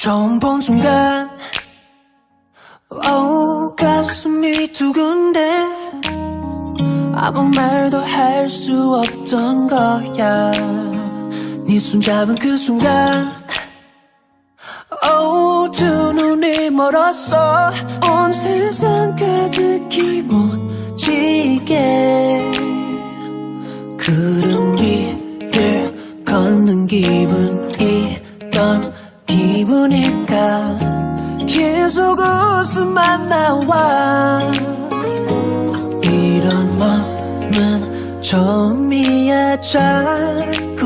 처음 본 순간. 오 가슴이 두근데 아무 말도 할 수 없던 거야. 네 손잡은 그 순간. 오두 눈이 멀었어. 온 세상 가득히 묻히게. 구름 위를 걷는 기분이던 기분일까? 계속 웃음만 나와. 이런 맘은 처음이야. 자꾸만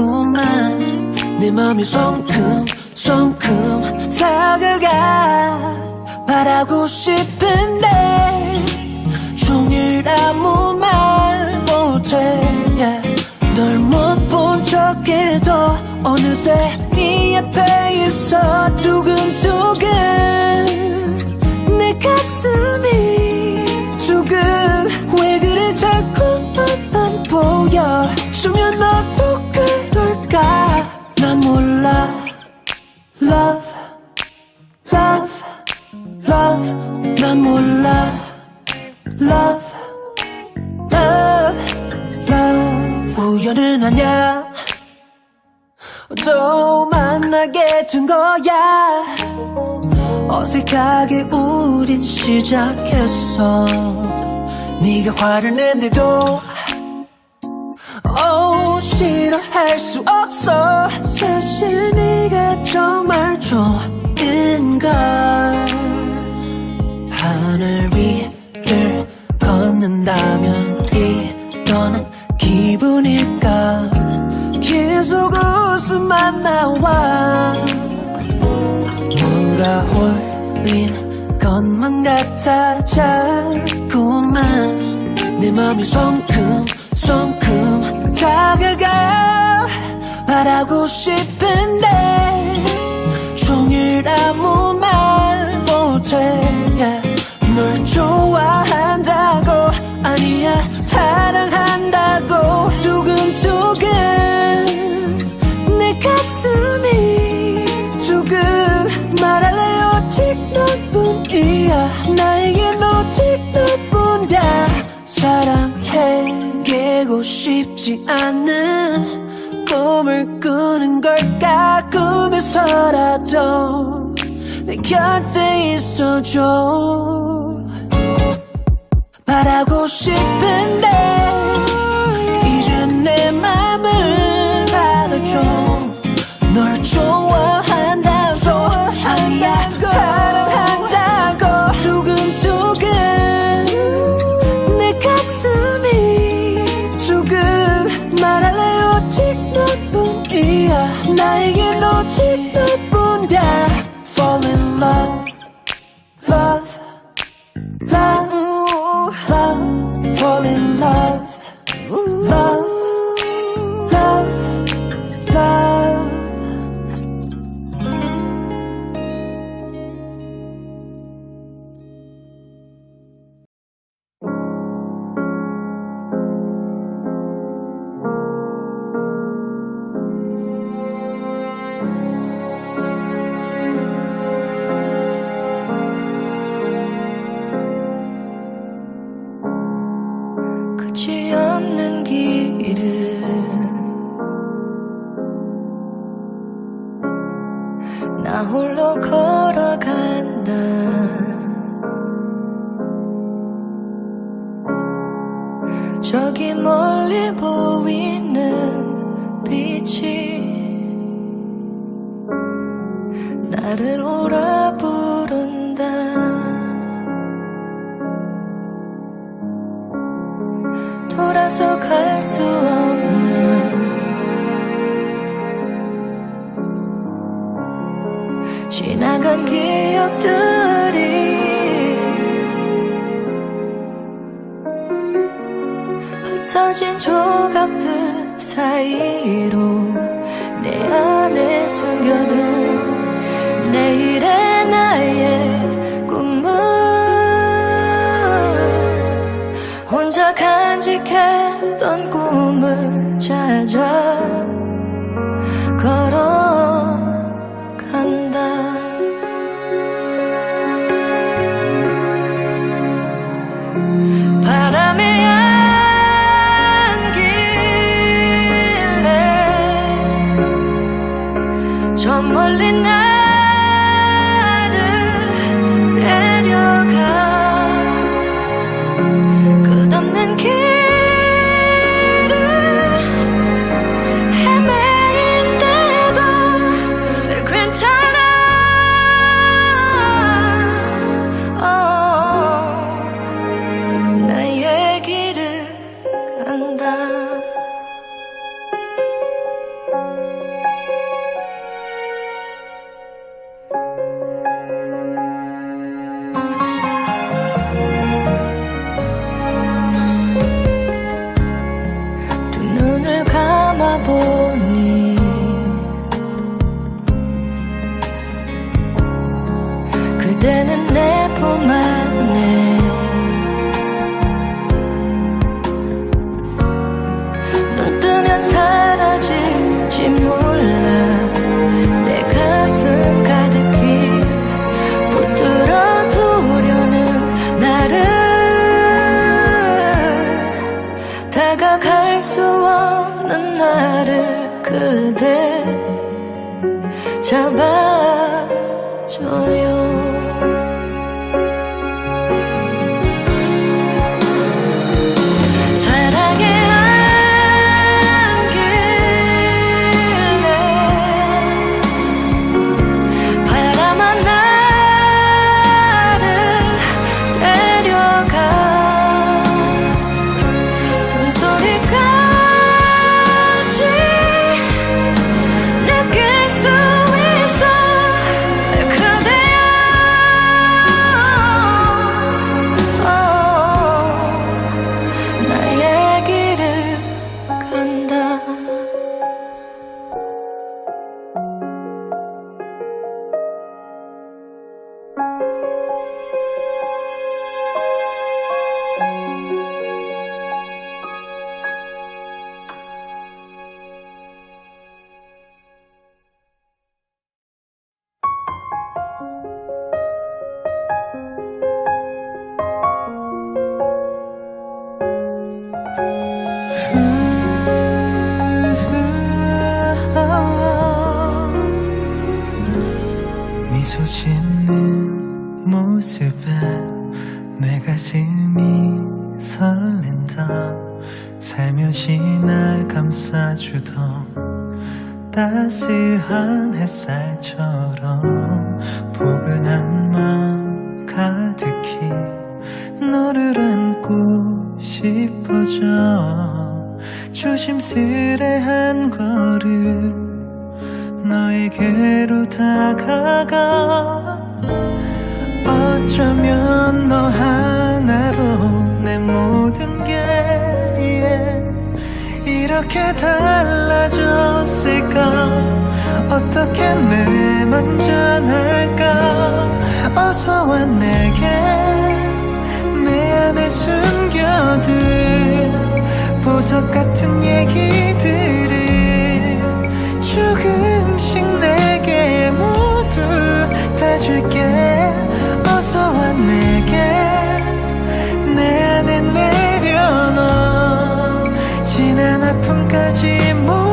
내 맘이 송큼송큼 다가가 말하고 싶은데 종일 아무 말 못해. 널못 본 척해도 어느새 네 앞에 있어 두근두근. 내 가슴이 두근. 왜 그래 자꾸만 보여? 주면 너도 그럴까? 난 몰라. Love love love. 난 몰라. Love love love. 우연은 아냐 또 만나게 된 거야. 어색하게 우린 시작했어. 네가 화를 낸데도 oh 싫어할 수 없어. 사실 네가 정말 좋은 걸. 하늘 위를 걷는다면 이런 기분일까 계속 웃음만 나와. 뭔가 홀린 것만 같아 자꾸만 내 맘이 송큼송큼 다가가 말하고 싶은데 종일 아무 말 못해 싶지 않은 꿈을 꾸는 걸까? 꿈에서라도 내 곁에 있어줘. 말하고 싶은데 이제 내 맘을 받아줘. 널 좋아 저기 멀리 보이는 빛이 나를 오라 부른다. 돌아서 갈 수 없는 지나간 기억들 흩어진 조각들 사이로 내 안에 숨겨둔 내일의 나의 꿈은 혼자 간직했던 꿈을 찾아 어쩌면 너 하나로 내 모든 게 예. 이렇게 달라졌을까? 어떻게 내맘 전할까? 어서 와 내게. 내 안에 숨겨둔 보석 같은 얘기들을. 죽을 찾아줄게. 어서 와 내게. 내 안에 내려놓 지난 아픔까지 모두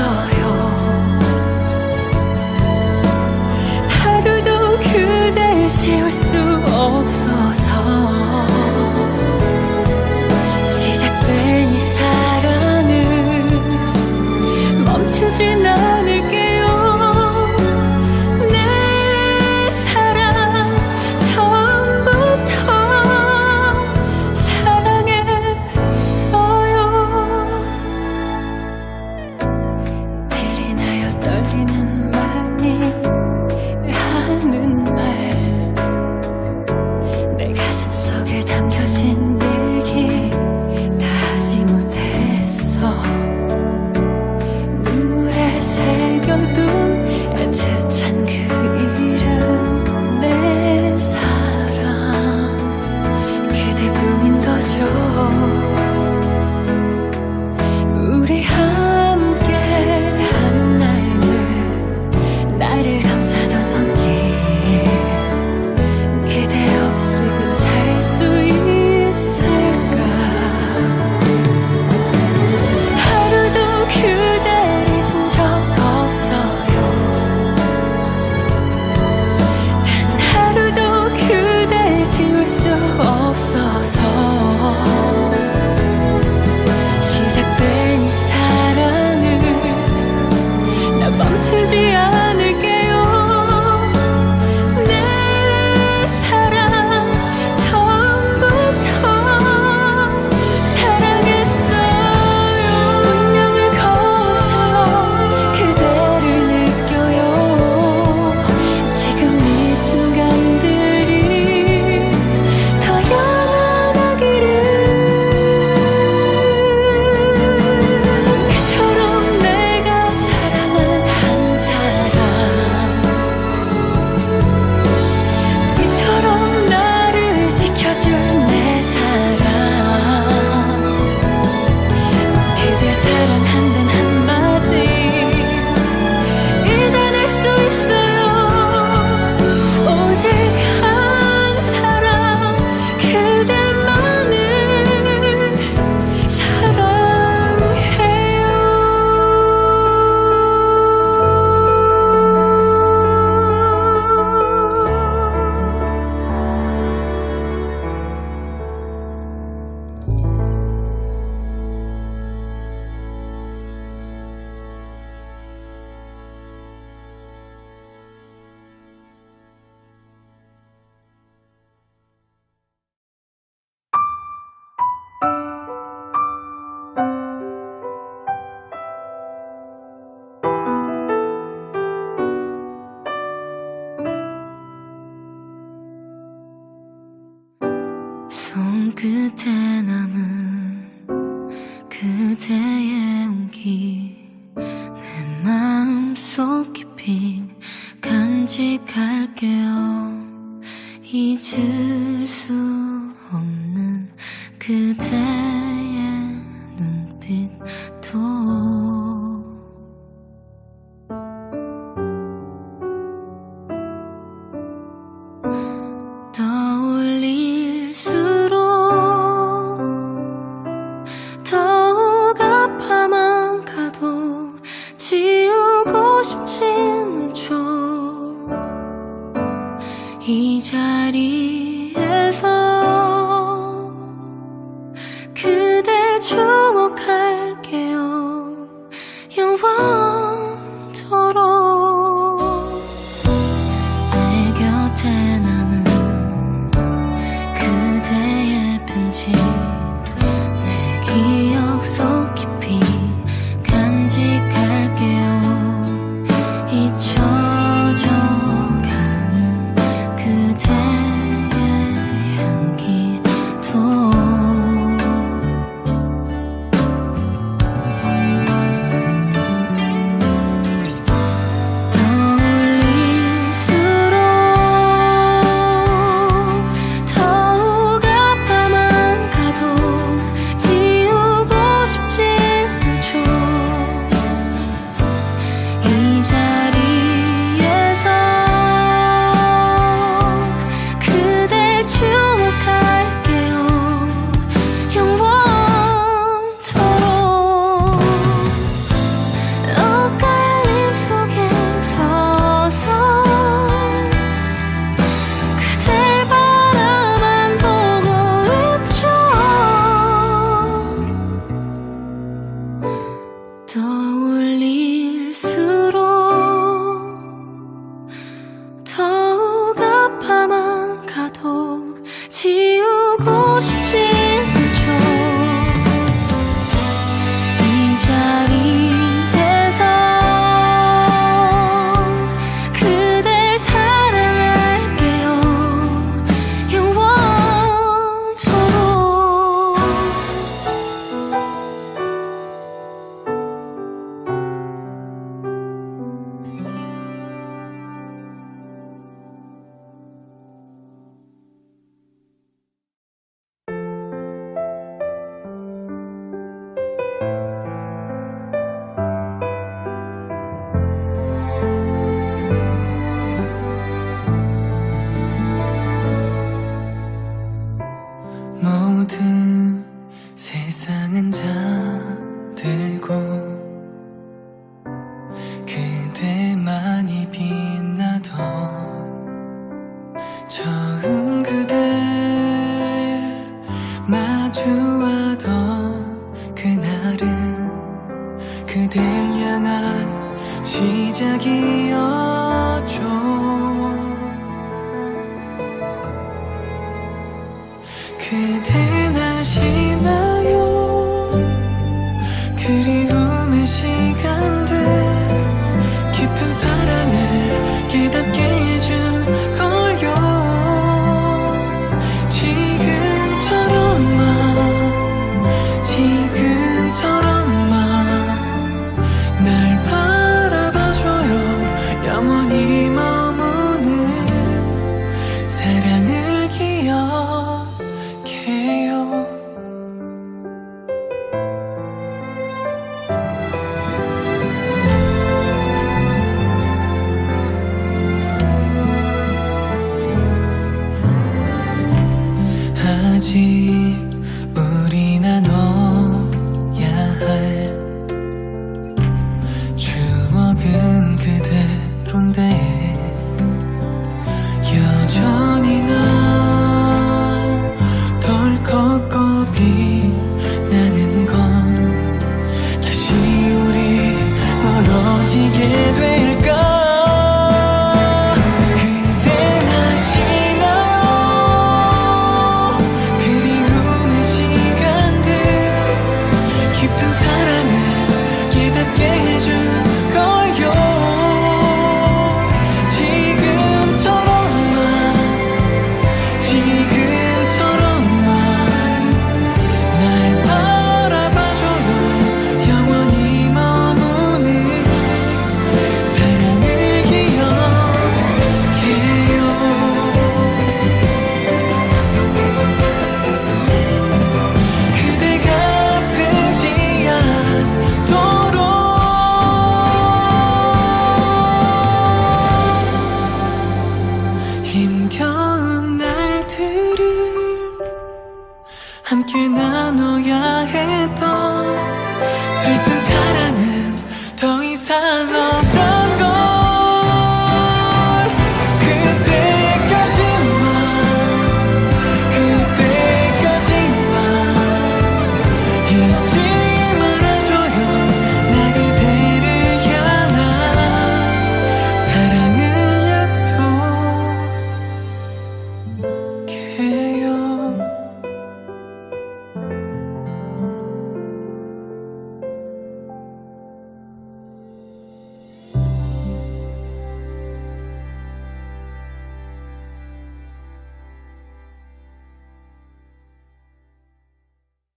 없 간 추억할게요 you. 아직 우리